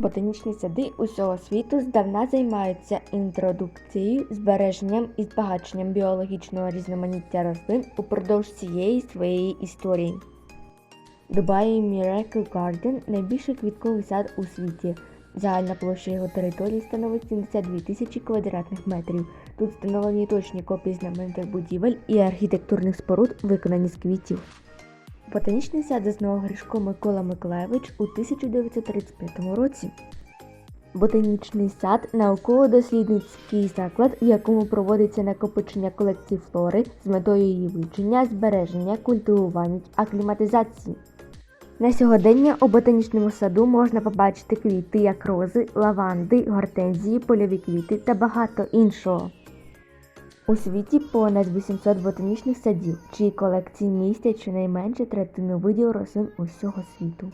Ботанічні сади усього світу здавна займаються інтродукцією, збереженням і збагаченням біологічного різноманіття рослин упродовж всієї своєї історії. Дубаї Miracle Garden – найбільший квітковий сад у світі. Загальна площа його території становить 72 тисячі квадратних метрів. Тут встановлені точні копії знаменитих будівель і архітектурних споруд, виконані з квітів. Ботанічний сад заснував Гришко Микола Миколайович у 1935 році. Ботанічний сад науково-дослідницький заклад, в якому проводиться накопичення колекцій флори з метою її вивчення, збереження, культивування, акліматизації. На сьогодення у ботанічному саду можна побачити квіти, як рози, лаванди, гортензії, польові квіти та багато іншого. У світі понад 800 ботанічних садів, чиї колекції містять щонайменше третину видів рослин усього світу.